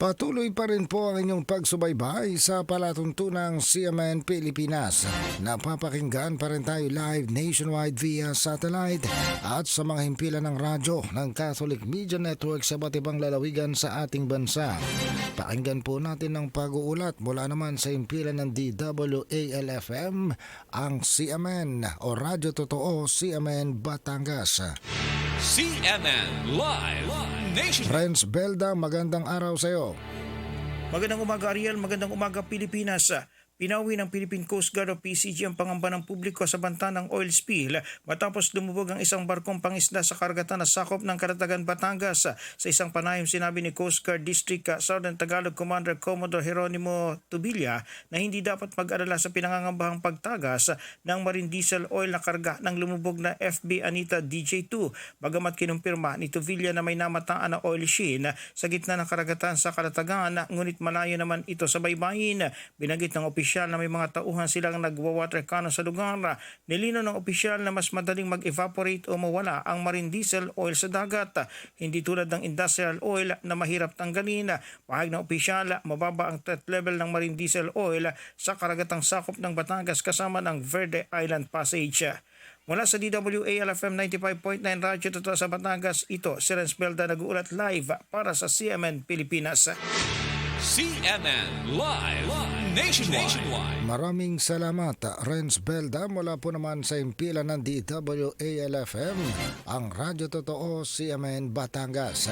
Patuloy pa rin po ang inyong pagsubaybay sa palatuntunang CMN Pilipinas. Napapakinggan pa rin tayo live nationwide via satellite at sa mga himpilan ng radyo ng Catholic Media Network sa iba't ibang lalawigan sa ating bansa. Pakinggan po natin ang pag-uulat mula naman sa himpilan ng DWALFM, ang CMN o Radyo Totoo CMN Batangas. CNN Live Nation. Friends Belda, magandang araw sa iyo. Magandang umaga Ariel, magandang umaga Pilipinas. Pinawi ng Philippine Coast Guard o PCG ang pangamba ng publiko sa banta ng oil spill matapos lumubog ang isang barkong pangisda sa karagatan na sakop ng Karatagan, Batangas. Sa isang panayam sinabi ni Coast Guard District Southern Tagalog Commander Commodore Jeronimo Tubilla na hindi dapat mag-alala sa pinangangambahang pagtagas ng marine diesel oil na karga ng lumubog na FB Anita DJ2. Bagamat kinumpirma ni Tubilla na may namataan na oil sheen sa gitna ng karagatan sa Karatagan ngunit malayo naman ito sa baybayin. Binanggit ng opisyal na may mga tauhan silang nagwa-water cannon sa lugar. Nilino ng opisyal na mas madaling mag-evaporate o mawala ang marine diesel oil sa dagat. Hindi tulad ng industrial oil na mahirap tanggalin. Pahag ng opisyal, mababa ang threat level ng marine diesel oil sa karagatang sakop ng Batangas kasama ng Verde Island Passage. Mula sa DWALFM 95.9 Radyo Totoo sa Batangas, ito si Renz Belda nag-uulat live para sa CMN Pilipinas. CNN Live Nationwide. Maraming salamat, Renz Belda, mula po naman sa impilan ng DWALFM, ang Radyo Totoo CMN Batangas.